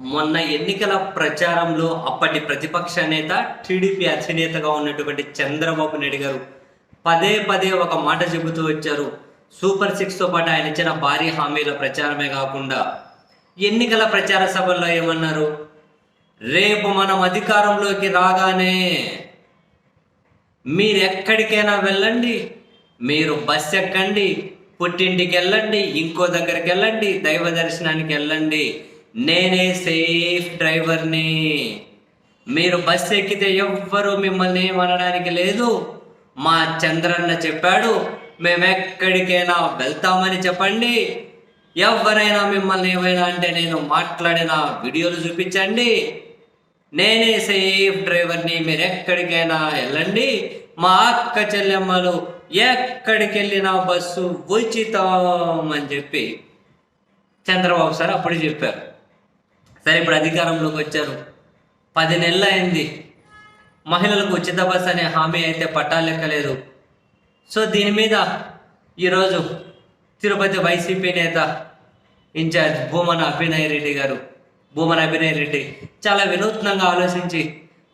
మొన్న ఎన్నికల ప్రచారంలో అప్పటి ప్రతిపక్ష నేత టీడీపీ అధినేతగా ఉన్నటువంటి చంద్రబాబు నాయుడు గారు పదే పదే ఒక మాట చెబుతూ వచ్చారు. సూపర్ సిక్స్తో పాటు ఆయన ఇచ్చిన భారీ హామీల ప్రచారమే కాకుండా ఎన్నికల ప్రచార సభల్లో ఏమన్నారు? రేపు మనం అధికారంలోకి రాగానే మీరు ఎక్కడికైనా వెళ్ళండి మీరు బస్ ఎక్కండి పుట్టింటికి వెళ్ళండి ఇంకో దగ్గరికి వెళ్ళండి దైవ దర్శనానికి వెళ్ళండి. నేనే సేఫ్ డ్రైవర్ని మీరు బస్ ఎక్కితే ఎవ్వరు మిమ్మల్ని ఏమనడానికి లేదు. మా చంద్రన్న చెప్పాడు మేమెక్కడికైనా వెళ్తామని చెప్పండి. ఎవరైనా మిమ్మల్ని ఏమైనా అంటే నేను మాట్లాడిన వీడియోలు చూపించండి. నేనే సేఫ్ డ్రైవర్ని మీరు ఎక్కడికైనా వెళ్ళండి. మా అక్క చెల్లెమ్మలు ఎక్కడికి వెళ్ళినా బస్సు ఉచితం అని చెప్పి చంద్రబాబు సార్ అప్పుడు చెప్పారు. సరే ఇప్పుడు అధికారంలోకి వచ్చారు. పది నెలలు అయింది. మహిళలకు ఉచిత బస్ అనే హామీ అయితే పట్టాలెక్కలేదు సో దీని మీద ఈరోజు తిరుపతి వైసీపీ నేత ఇన్ఛార్జ్ భూమన అభినయ్ రెడ్డి గారు భూమన అభినయ్ రెడ్డి చాలా వినూత్నంగా ఆలోచించి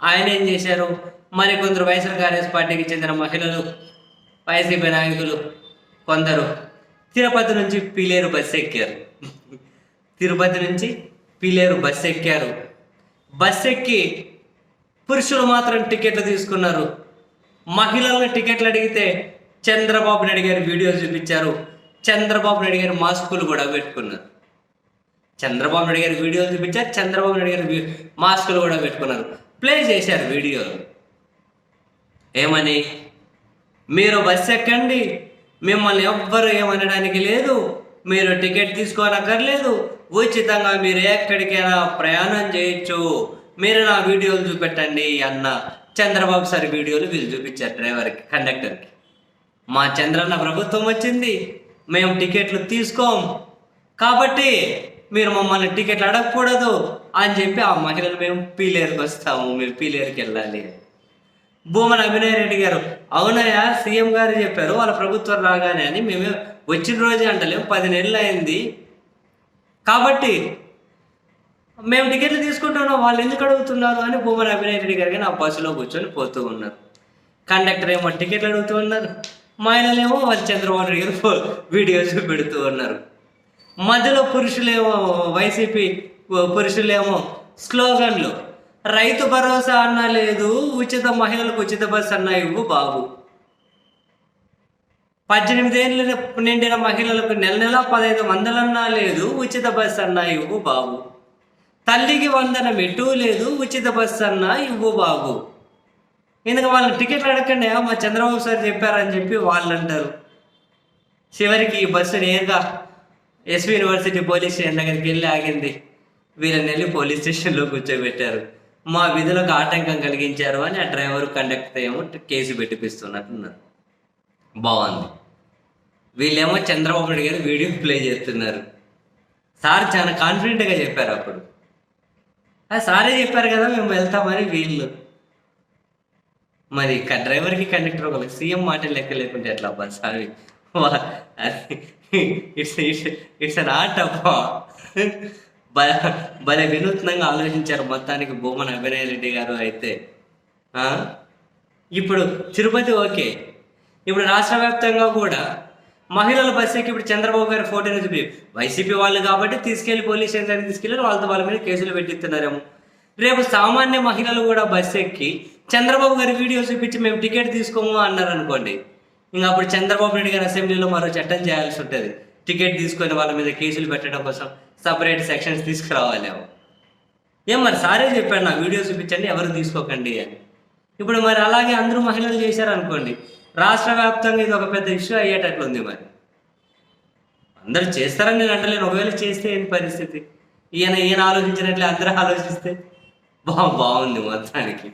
ఆయన ఏం చేశారు? మరి కొందరు వైఎస్ఆర్ కాంగ్రెస్ పార్టీకి చెందిన మహిళలు వైసీపీ నాయకులు కొందరు తిరుపతి నుంచి పిలేరు బస్సు ఎక్కారు. తిరుపతి నుంచి పిలేరు బస్సు ఎక్కారు బస్సు ఎక్కి పురుషులు మాత్రం టికెట్లు తీసుకున్నారు. మహిళలను టికెట్లు అడిగితే చంద్రబాబు నాయుడు గారి వీడియో చూపించారు. చంద్రబాబు నాయుడు గారి మాస్కులు కూడా పెట్టుకున్నారు. చంద్రబాబు నాయుడు గారి వీడియోలు చూపించారు. చంద్రబాబు నాయుడు గారి మాస్కులు కూడా పెట్టుకున్నారు. ప్లే చేశారు వీడియోలు. ఏమని? మీరు బస్ ఎక్కండి మిమ్మల్ని ఎవ్వరు ఏమనడానికి లేదు. మీరు టికెట్ తీసుకోనక్కర్లేదు. ఉచితంగా మీరు ఎక్కడికైనా ప్రయాణం చేయొచ్చు. మీరు నా వీడియోలు చూపెట్టండి అన్న చంద్రబాబు సార్ వీడియోలు వీళ్ళు చూపించారు డ్రైవర్కి కండక్టర్కి. మా చంద్రన్న ప్రభుత్వం వచ్చింది. మేము టికెట్లు తీసుకోం. కాబట్టి మీరు మమ్మల్ని టికెట్లు అడగకూడదు అని చెప్పి ఆ మహిళలు మేము పీలేరుకి వస్తాము. మీరు పీలేరుకి వెళ్ళాలి భూమన అభినయ్ రెడ్డి గారు. అవునయ్యా సీఎం గారు చెప్పారు వాళ్ళ ప్రభుత్వం రాగానే అని మేము వచ్చిన రోజే అంటలేము పది నెలలు అయింది. కాబట్టి మేము టికెట్లు తీసుకుంటున్నాం వాళ్ళు ఎందుకు అడుగుతున్నారు అని భూమన అభినయ్ రెడ్డి గారికి నా బస్సులో కూర్చొని పోతూ ఉన్నారు. కండక్టర్ ఏమో టికెట్లు అడుగుతూ ఉన్నారు మహిళలేమో వాళ్ళు చంద్రబాబు నాయుడు గారు వీడియోస్ పెడుతూ ఉన్నారు. మధ్యలో పురుషులేమో వైసీపీ పురుషులేమో స్లోగన్లు. రైతు భరోసా అన్నా లేదు ఉచిత మహిళలకు ఉచిత బస్సు అన్న ఇవ్వు బాబు. పద్దెనిమిదేళ్ళు నిండిన మహిళలకు నెల నెల పదహైదు వందలన్నా లేదు ఉచిత బస్సు అన్నా ఇవ్వు బాబు. తల్లికి వందనం ఎటూ లేదు ఉచిత బస్సు అన్నా ఇవ్వు బాబు. ఎందుకు వాళ్ళని టికెట్లు అడగండి మా చంద్రబాబు సార్ చెప్పారని చెప్పి వాళ్ళు అంటారు. చివరికి ఈ బస్సు నేరుగా ఎస్వి యూనివర్సిటీ పోలీస్ స్టేషన్ దగ్గరికి వెళ్ళి ఆగింది. వీళ్ళని వెళ్ళి పోలీస్ స్టేషన్లో కూర్చోబెట్టారు. మా విధులకు ఆటంకం కలిగించారు అని ఆ డ్రైవర్ కండక్టర్ ఏమో కేసు పెట్టిపిస్తున్నట్టున్నారు. బాగుంది. వీళ్ళేమో చంద్రబాబు నాయుడు గారు వీడియో ప్లే చేస్తున్నారు. సార్ చాలా కాన్ఫిడెంట్గా చెప్పారు అప్పుడు. సారే చెప్పారు కదా మేము వెళ్తామని వీళ్ళు. మరి డ్రైవర్కి కండక్టర్ ఒకరికి సీఎం మాట లెక్క లేకుంటే ఎట్లా అబ్బా sorry? It's it's it's an art అబ్బా. భలే భలే వినూత్నంగా ఆలోచించారు మొత్తానికి భూమన అభినయ రెడ్డి గారు అయితే. ఇప్పుడు తిరుపతి ఓకే. ఇప్పుడు రాష్ట్ర వ్యాప్తంగా కూడా మహిళల బస్సు ఎక్కి ఇప్పుడు చంద్రబాబు గారి ఫోటోని చూపి వైసీపీ వాళ్ళు కాబట్టి తీసుకెళ్ళి పోలీస్ స్టేషన్ తీసుకెళ్ళి వాళ్ళతో వాళ్ళ మీద కేసులు పెట్టిస్తున్నారేమో. రేపు సామాన్య మహిళలు కూడా బస్సు ఎక్కి చంద్రబాబు గారి వీడియో చూపించి మేము టికెట్ తీసుకోము అన్నారు అనుకోండి. ఇంకా అప్పుడు చంద్రబాబు నాయుడు గారి అసెంబ్లీలో మరో చట్టం చేయాల్సి ఉంటుంది. టికెట్ తీసుకొని వాళ్ళ మీద కేసులు పెట్టడం కోసం. సపరేట్ సెక్షన్స్ తీసుకురావాలి ఏం మరి సారే చెప్పాడు నా వీడియో చూపించండి ఎవరు తీసుకోకండి అని. ఇప్పుడు మరి అలాగే అందరూ మహిళలు చేశారు అనుకోండి రాష్ట్ర వ్యాప్తంగా ఇది ఒక పెద్ద ఇష్యూ అయ్యేటట్లుంది మరి. అందరూ చేస్తారని నేను అంటలేను ఒకవేళ చేస్తే ఏంటి పరిస్థితి? ఈయన ఈయన ఆలోచించినట్లే అందరూ ఆలోచిస్తే? బా బాగుంది మొత్తానికి.